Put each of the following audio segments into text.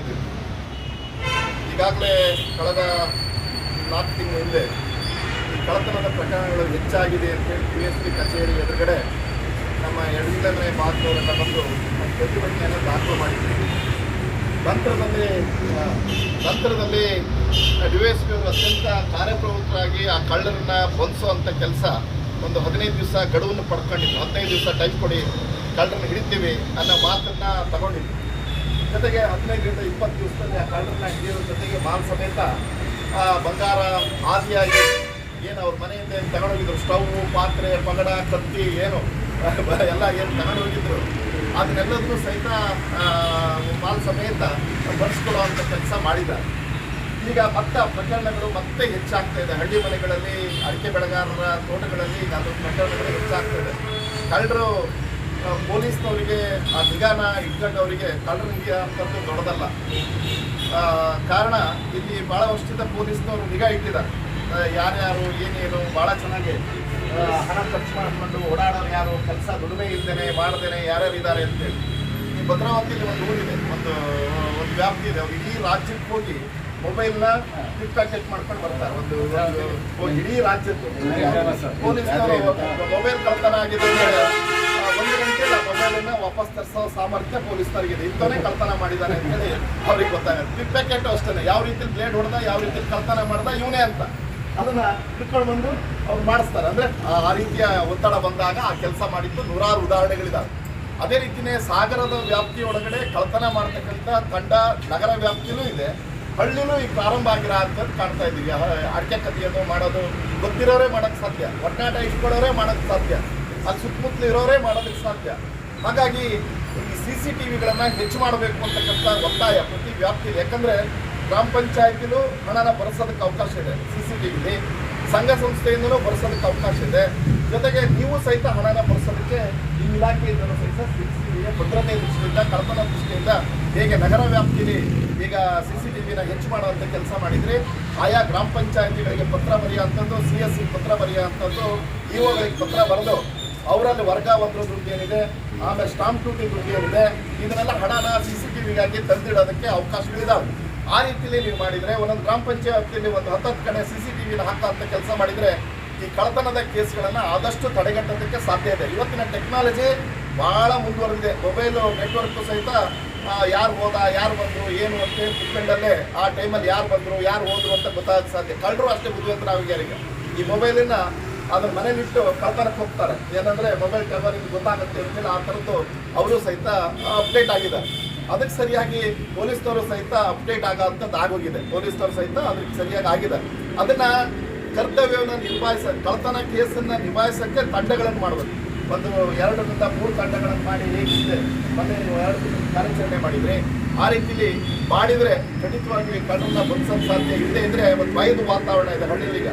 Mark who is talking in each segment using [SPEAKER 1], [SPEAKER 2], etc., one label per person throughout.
[SPEAKER 1] ಇದ್ದೀವಿ. ಈಗಾಗಲೇ ಕಳೆದ ನಾಲ್ಕು ತಿಂಗಳ ಹಿಂದೆ ಈ ಕಳತನದ ಪ್ರಕರಣಗಳು ಹೆಚ್ಚಾಗಿದೆ ಅಂತೇಳಿ ಪಿ ಎಸ್ ಪಿ ಕಚೇರಿ ಎದುರುಗಡೆ ನಮ್ಮ ಎರಡನೇ ಭಾಗದವರೆಲ್ಲ ಬಂದು ಪ್ರತಿಭಟನೆಯನ್ನು ದಾಖಲು ಮಾಡಿದ್ದೀವಿ ನಂತರದಲ್ಲಿ ನಂತರದಲ್ಲಿ ಡಿ ಎಸ್ ಪಿ ಅವರು ಅತ್ಯಂತ ಕಾರ್ಯಪ್ರವೃತ್ತರಾಗಿ ಆ ಕಳ್ಳರನ್ನ ಬಂಧಿಸುವಂಥ ಕೆಲಸ ಒಂದು ಹದಿನೈದು ದಿವಸ ಗಡುವನ್ನು ಪಡ್ಕೊಂಡಿದ್ದು ಹದಿನೈದು ದಿವಸ ಟೈಮ್ ಕೊಡಿ, ಕಳ್ಳರನ್ನ ಹಿಡಿತೀವಿ ಅನ್ನೋ ಮಾತನ್ನು ತಗೊಂಡಿದ್ವಿ ಜೊತೆಗೆ ಹದಿನೈದರಿಂದ ಇಪ್ಪತ್ತು ದಿವಸದಲ್ಲಿ ಆ ಕಳ್ಳರನ್ನ ಹಿಡಿಯೋದ್ರ ಜೊತೆಗೆ ಮಾಲ್ ಸಮೇತ ಬಂಗಾರ ಆದಿಯಾಗಿ ಏನು ಅವ್ರ ಮನೆಯಿಂದ ಏನು ತಗೊಂಡೋಗಿದ್ರು? ಸ್ಟವ್, ಪಾತ್ರೆ, ಪಗಡ, ಕತ್ತಿ, ಏನು? ಎಲ್ಲ ಏನು ತಗೊಂಡೋಗಿದ್ರು. ಅದನ್ನೆಲ್ಲದನ್ನು ಸಹಿತ ಮಾಲ್ ಸಮೇತ ಅಂಥ ಕೆಲಸ ಮಾಡಿದ್ದಾರೆ. ಈಗ ಮತ್ತೆ ಪ್ರಕರಣಗಳು ಮತ್ತೆ ಹೆಚ್ಚಾಗ್ತಾ ಇದೆ. ಹಳ್ಳಿ ಮನೆಗಳಲ್ಲಿ ಅಡಿಕೆ ಬೆಳೆಗಾರರ ತೋಟಗಳಲ್ಲಿ ಈಗ ಅದು ಪ್ರಕರಣಗಳು ಹೆಚ್ಚಾಗ್ತಾ ಇದೆ. ಕಳ್ಳರು ಪೊಲೀಸ್ನವರಿಗೆ ಆ ನಿಗಾನ ಇಟ್ಕೊಂಡವರಿಗೆ ಕಳ್ಳರು ಅಂತದ್ದು ದೊಡ್ಡದಲ್ಲ. ಕಾರಣ ಇಲ್ಲಿ ಭಾಳ ವರ್ಷದಿಂದ ಪೊಲೀಸ್ನವರು ನಿಗಾ ಇಟ್ಟಿದ್ದಾರೆ. ಯಾರ್ಯಾರು ಏನೇನು ಭಾಳ ಚೆನ್ನಾಗಿ ಹಣ ಖರ್ಚು ಮಾಡಿಕೊಂಡು ಓಡಾಡೋರು ಯಾರು ಕೆಲಸ ದುಡಿಮೆ ಇದ್ದೇನೆ ಮಾಡ್ದೇನೆ ಯಾರ್ಯಾರು ಇದ್ದಾರೆ ಅಂತೇಳಿ. ಈ ಭದ್ರಾವತಿಯಲ್ಲಿ ಒಂದು ಊರಿದೆ ಒಂದು ಒಂದು ವ್ಯಾಪ್ತಿ ಇದೆ. ಅವ್ರು ಇಡೀ ರಾಜ್ಯಕ್ಕೆ ಹೋಗಿ ಮೊಬೈಲ್ನ ಪಿಕ್ ಪ್ಯಾಕೆಟ್ ಮಾಡ್ಕೊಂಡು ಬರ್ತಾರೆ. ಒಂದು ಇಡೀ ರಾಜ್ಯದ್ದು ಪೊಲೀಸ್ನವರು ಮೊಬೈಲ್ ಕಳ್ತನ ಆಗಿದೆ ಮೊಬೈಲನ್ನ ವಾಪಸ್ ತರಿಸೋ ಸಾಮರ್ಥ್ಯ ಪೊಲೀಸರಿಗೆ ಇಂಥವೇ ಕಳ್ತನ ಮಾಡಿದ್ದಾನೆ ಅಂತೇಳಿ ಅವ್ರಿಗೆ ಗೊತ್ತಾಗುತ್ತೆ. ಪಿಕ್ ಪ್ಯಾಕೆಟ್ ಅಷ್ಟೇ ಯಾವ ರೀತಿ ಬ್ಲೇಡ್ ಹೊಡೆದ, ಯಾವ ರೀತಿ ಕಳ್ತನ ಮಾಡ್ದ, ಇವನೇ ಅಂತ. ಅದನ್ನ ಹಿಡ್ಕೊಂಡು ಬಂದು ಅವ್ರು ಮಾಡಿಸ್ತಾರೆ. ಅಂದ್ರೆ ಆ- ರೀತಿಯ ಒತ್ತಡ ಬಂದಾಗ ಆ ಕೆಲಸ ಮಾಡಿದ್ದು ನೂರಾರು ಉದಾಹರಣೆಗಳಿದಾವೆ. ಅದೇ ರೀತಿನೇ ಸಾಗರದ ವ್ಯಾಪ್ತಿ ಒಳಗಡೆ ಕಳ್ತನ ಮಾಡ್ತಕ್ಕಂಥ ತಂಡ ನಗರ ವ್ಯಾಪ್ತಿಲೂ ಇದೆ. ಹಳ್ಳಿನೂ ಈಗ ಪ್ರಾರಂಭ ಆಗಿರೋ ಕಾಣ್ತಾ ಇದ್ದೀವಿ ಅಡಕೆ ಕದಿಯೋದು ಮಾಡೋದು ಗೊತ್ತಿರೋರೇ ಮಾಡೋಕ್ಕೆ ಸಾಧ್ಯ. ಒಟ್ಟಾಟ ಇಟ್ಕೊಳ್ಳೋರೇ ಮಾಡೋಕ್ಕೆ ಸಾಧ್ಯ. ಅಲ್ಲಿ ಸುತ್ತಮುತ್ತಲು ಇರೋರೇ ಮಾಡೋದಕ್ಕೆ ಸಾಧ್ಯ. ಹಾಗಾಗಿ ಈ ಸಿ ಸಿ ಟಿ ವಿಗಳನ್ನು ಹೆಚ್ಚು ಮಾಡಬೇಕು ಅಂತಕ್ಕಂಥ ಒತ್ತಾಯ ಪ್ರತಿ ವ್ಯಾಪ್ತಿಯಲ್ಲಿ. ಯಾಕಂದ್ರೆ ಗ್ರಾಮ ಪಂಚಾಯತಿಲೂ ಹಣನ ಬರೆಸೋದಕ್ಕೆ ಅವಕಾಶ ಇದೆ ಸಿ ಸಿ ಟಿ ವಿಲಿ. ಸಂಘ ಸಂಸ್ಥೆಯಿಂದಲೂ ಬರೆಸೋದಕ್ಕೆ ಅವಕಾಶ ಇದೆ. ಜೊತೆಗೆ ನೀವು ಸಹಿತ ಹಣನ ಬರೆಸೋದಕ್ಕೆ ಈ ಇಲಾಖೆಯಿಂದಲೂ ಸಹಿತ ಸಿ ಸಿ ಟಿವಿಯ ಭದ್ರತೆ ದೃಷ್ಟಿಯಿಂದ, ಕಳಪನ ದೃಷ್ಟಿಯಿಂದ ಹೇಗೆ ನಗರ ವ್ಯಾಪ್ತಿಯಲ್ಲಿ ಈಗ ಸಿ ಸಿ ಟಿ ವಿನ ಹೆಚ್ಚು ಮಾಡುವಂಥ ಕೆಲಸ ಮಾಡಿದ್ರೆ ಆಯಾ ಗ್ರಾಮ ಪಂಚಾಯತಿಗಳಿಗೆ ಪತ್ರ ಬರೆಯುವಂಥದ್ದು, ಸಿ ಎಸ್ ಸಿ ಪತ್ರ ಬರೆಯುವಂಥದ್ದು ಇಒಗಳಿಗೆ ಪತ್ರ ಬರೆದು ಅವರಲ್ಲಿ ವರ್ಗಾವತ್ರ ದುಡ್ಡು ಏನಿದೆ, ಆಮೇಲೆ ಸ್ಟಾಂಪ್ ಡ್ಯೂಟಿ ದುಡ್ಡು ಏನಿದೆ, ಇದನ್ನೆಲ್ಲ ಹಣನ ಸಿ ಸಿ ಟಿ ವಿಗಾಗಿ ತಂದಿಡೋದಕ್ಕೆ ಅವಕಾಶಗಳಿದಾವೆ. ಆ ರೀತಿಯಲ್ಲಿ ನೀವು ಮಾಡಿದರೆ, ಒಂದೊಂದು ಗ್ರಾಮ ಪಂಚಾಯತಿಯಲ್ಲಿ ಒಂದು ಹತ್ತತ್ತು ಕಡೆ ಸಿ ಸಿ ಟಿ ಹಾಕುವಂಥ ಕೆಲಸ ಮಾಡಿದರೆ, ಈ ಕಳ್ಳತನದ ಕೇಸ್ಗಳನ್ನು ಆದಷ್ಟು ತಡೆಗಟ್ಟೋದಕ್ಕೆ ಸಾಧ್ಯ ಇದೆ. ಇವತ್ತಿನ ಟೆಕ್ನಾಲಜಿ ಭಾಳ ಮುಂದುವರೆದಿದೆ. ಮೊಬೈಲು ನೆಟ್ವರ್ಕು ಸಹಿತ ಯಾರು ಹೋದ, ಯಾರು ಬಂದರು, ಏನು ಅಂತ ಕುತ್ಕೊಂಡಲ್ಲೇ ಆ ಟೈಮಲ್ಲಿ ಯಾರು ಬಂದರು, ಯಾರು ಹೋದರು ಅಂತ ಗೊತ್ತಾಗ ಸಾಧ್ಯ. ಕಳ್ಳರು ಅಷ್ಟೇ ಬುದ್ಧಿವಂತರಾಗಿದ್ದಾರೆ ಈ ಮೊಬೈಲಿನ ಅದನ್ನ ಮನೇಲಿಟ್ಟು ಕಳ್ತನಕ್ಕೆ ಹೋಗ್ತಾರೆ. ಏನಂದ್ರೆ ಮೊಬೈಲ್ ಟವರಿಂದ ಗೊತ್ತಾಗುತ್ತೆ ಅಂತೇಳಿ ಆ ಥರದ್ದು ಅವರು ಸಹಿತ ಅಪ್ಡೇಟ್ ಆಗಿದೆ. ಅದಕ್ಕೆ ಸರಿಯಾಗಿ ಪೊಲೀಸ್ನವರು ಸಹಿತ ಅಪ್ಡೇಟ್ ಆಗೋಂಥದ್ದು ಆಗೋಗಿದೆ. ಪೊಲೀಸ್ನವರು ಸಹಿತ ಅದಕ್ಕೆ ಸರಿಯಾಗಿ ಆಗಿದೆ. ಅದನ್ನ ಕರ್ತವ್ಯವನ್ನು ನಿಭಾಯಿಸ, ಕಳ್ತನ ಕೇಸನ್ನು ನಿಭಾಯಿಸೋಕ್ಕೆ ತಂಡಗಳನ್ನು ಮಾಡಬೇಕು. ಒಂದು ಎರಡರಿಂದ ಮೂರು ತಂಡಗಳನ್ನು ಮಾಡಿ ಹೇಗಿದೆ. ಮತ್ತೆ ನೀವು ಎರಡು ಕಾರ್ಯಾಚರಣೆ ಮಾಡಿದ್ರಿ. ಆ ರೀತಿಯಲ್ಲಿ ಮಾಡಿದ್ರೆ ಖಂಡಿತವಾಗಿ ಕಣ್ಣನ್ನ ಬಂಧಿಸೋದು ಸಾಧ್ಯ ಇಲ್ಲದೆ ಇದ್ರೆ ಒಂದು ಭಯದ ವಾತಾವರಣ ಇದೆ ಹಳ್ಳಿಲಿಗ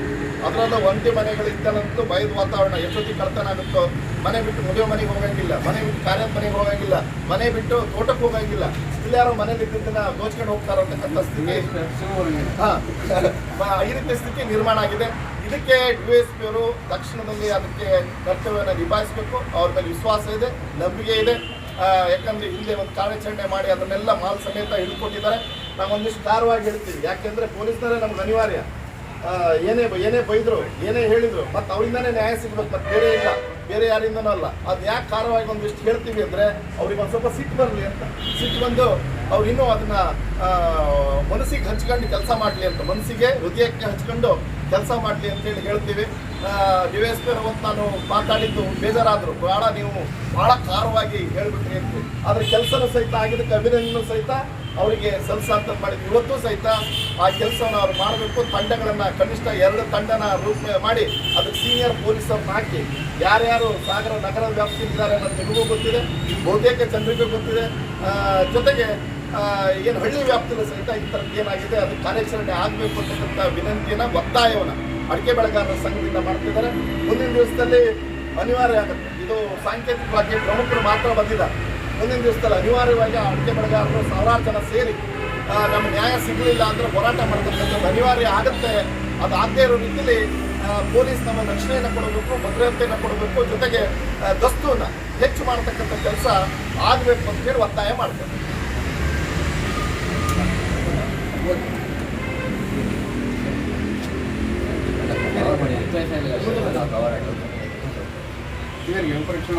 [SPEAKER 1] ಅದರಲ್ಲೂ ಒಂಟಿ ಮನೆಗಳಿದ್ದಲ್ಲಂತೂ ಭಯದ ವಾತಾವರಣ. ಎಷ್ಟೊತ್ತಿ ಕಳ್ತನ ಆಗುತ್ತೋ, ಮನೆ ಬಿಟ್ಟು ಮದುವೆ ಮನೆಗೆ ಹೋಗಂಗಿಲ್ಲ, ಮನೆ ಬಿಟ್ಟು ಕಾರ್ಯದ ಮನೆಗೆ ಹೋಗಂಗಿಲ್ಲ, ಮನೆ ಬಿಟ್ಟು ತೋಟಕ್ಕೆ ಹೋಗಂಗಿಲ್ಲ. ಇಲ್ಲಿ ಯಾರೋ ಮನೇಲಿ ಇದ್ದಿದ್ದನ್ನ ದೋಚ್ಕೊಂಡು ಹೋಗ್ತಾರ ಅಂತಕ್ಕಂಥ ಸ್ಥಿತಿ ಹಾ. ಈ ರೀತಿಯ ಸ್ಥಿತಿ ನಿರ್ಮಾಣ ಆಗಿದೆ. ಇದಕ್ಕೆ ಡಿ ಎಸ್ ಪಿ ಅವರು ತಕ್ಷಣದಲ್ಲಿ ಅದಕ್ಕೆ ಕರ್ತವ್ಯವನ್ನು ನಿಭಾಯಿಸಬೇಕು. ಅವ್ರ ಮೇಲೆ ವಿಶ್ವಾಸ ಇದೆ, ನಂಬಿಕೆ ಇದೆ. ಯಾಕಂದ್ರೆ ಹಿಂದೆ ಒಂದು ಕಾರ್ಯಾಚರಣೆ ಮಾಡಿ ಅದನ್ನೆಲ್ಲ ಮಾಲ್ ಸಮೇತ ಹಿಡ್ಕೊಟ್ಟಿದ್ದಾರೆ. ನಾವೊಂದಿಷ್ಟು ಒಂದಿಷ್ಟು ಇಡ್ತೀವಿ ಯಾಕೆಂದ್ರೆ ಪೊಲೀಸ್ನವರೇ ನಮ್ಗೆ ಅನಿವಾರ್ಯ. ಏನೇ ಏನೇ ಬೈದ್ರು, ಏನೇ ಹೇಳಿದ್ರು, ಮತ್ತೆ ಅವರಿಂದಾನೇ ನ್ಯಾಯ ಸಿಗ್ಬೇಕು, ಮತ್ತೆ ಬೇರೆ ಇಲ್ಲ. ಬೇರೆ ಯಾರಿಂದನೂ ಅಲ್ಲ. ಅದು ಯಾಕೆ ಖಾರವಾಗಿ ಒಂದಿಷ್ಟು ಹೇಳ್ತೀವಿ ಅಂದ್ರೆ ಅವ್ರಿಗೆ ಒಂದು ಸ್ವಲ್ಪ ಸಿಟ್ಟು ಬರಲಿ ಅಂತ. ಸಿಟ್ಟು ಬಂದು ಅವ್ರು ಇನ್ನೂ ಅದನ್ನ ಮನಸ್ಸಿಗೆ ಹಂಚ್ಕೊಂಡು ಕೆಲಸ ಮಾಡಲಿ ಅಂತ. ಮನಸ್ಸಿಗೆ ಹೃದಯಕ್ಕೆ ಹಂಚ್ಕೊಂಡು ಕೆಲಸ ಮಾಡಲಿ ಅಂತೇಳಿ ಹೇಳ್ತೀವಿ. ಡಿ ಎಸ್ ಪಿ ನಾನು ಮಾತಾಡಿದ್ದು ಬೇಜಾರಾದರು. ಭಾಳ ನೀವು ಭಾಳ ಖಾರವಾಗಿ ಹೇಳ್ಬಿಟ್ರಿ ಅಂತ. ಆದರೆ ಕೆಲಸನೂ ಸಹಿತ ಆಗಿದ್ದಕ್ಕೆ ಅಭಿನಂದನೆ ಸಹಿತ ಅವರಿಗೆ ಸಲ್ಸಾಂತ ಮಾಡಿದ್ವಿ ಇವತ್ತು ಸಹಿತ ಆ ಕೆಲಸವನ್ನು ಅವ್ರು ಮಾಡಬೇಕು. ತಂಡಗಳನ್ನು, ಕನಿಷ್ಠ ಎರಡು ತಂಡನ ರೂಪ ಮಾಡಿ ಅದಕ್ಕೆ ಸೀನಿಯರ್ ಪೊಲೀಸರನ್ನ ಹಾಕಿ ಯಾರ್ಯಾರು ಸಾಗರ ನಗರ ವ್ಯಾಪ್ತಿಯಿದ್ದಾರೆ ಅನ್ನೋದು ನಿಮಗೂ ಗೊತ್ತಿದೆ, ಬಹುತೇಕ ಜನರಿಗೂ ಗೊತ್ತಿದೆ. ಜೊತೆಗೆ ಏನು ಹಳ್ಳಿ ವ್ಯಾಪ್ತಿಯಲ್ಲಿ ಸಹಿತ ಈ ಥರದ್ದು ಏನಾಗಿದೆ, ಅದು ಕಾರ್ಯಾಚರಣೆ ಆಗಬೇಕು ಅಂತಕ್ಕಂಥ ವಿನಂತಿಯನ್ನು, ಒತ್ತಾಯವನ್ನು ಅಡಿಕೆ ಬೆಳೆಗಾರರ ಸಂಘದಿಂದ ಮಾಡ್ತಿದ್ದಾರೆ. ಮುಂದಿನ ದಿವಸದಲ್ಲಿ ಅನಿವಾರ್ಯ ಆಗುತ್ತೆ. ಇದು ಸಾಂಕೇತಿಕವಾಗಿ ಪ್ರಮುಖರು ಮಾತ್ರ ಬಂದಿದ್ದಾರೆ ಮುಂದಿನ ದಿವಸದಲ್ಲಿ ಅನಿವಾರ್ಯವಾಗಿ ಆ ಅಡಿಕೆ ಬೆಳೆಗಾರರು ಸಾವಿರಾರು ಜನ ಸೇರಿ ನಮ್ಮ ನ್ಯಾಯ ಸಿಗಲಿಲ್ಲ ಅಂದರೆ ಹೋರಾಟ ಮಾಡ್ತಕ್ಕಂಥದ್ದು ಅನಿವಾರ್ಯ ಆಗುತ್ತೆ. ಅದು ಆಗದೇ ಇರೋ ರೀತಿಯಲ್ಲಿ ಪೊಲೀಸ್ ನಮ್ಮ ರಕ್ಷಣೆಯನ್ನು ಕೊಡಬೇಕು, ಭದ್ರತೆಯನ್ನು ಕೊಡಬೇಕು, ಜೊತೆಗೆ ದಸ್ತುವನ್ನು ಹೆಚ್ಚು ಮಾಡತಕ್ಕಂಥ ಕೆಲಸ ಆಗಬೇಕು ಅಂತ ಹೇಳಿ ಒತ್ತಾಯ ಮಾಡ್ತೇವೆ.
[SPEAKER 2] ఎంపరిక్షణ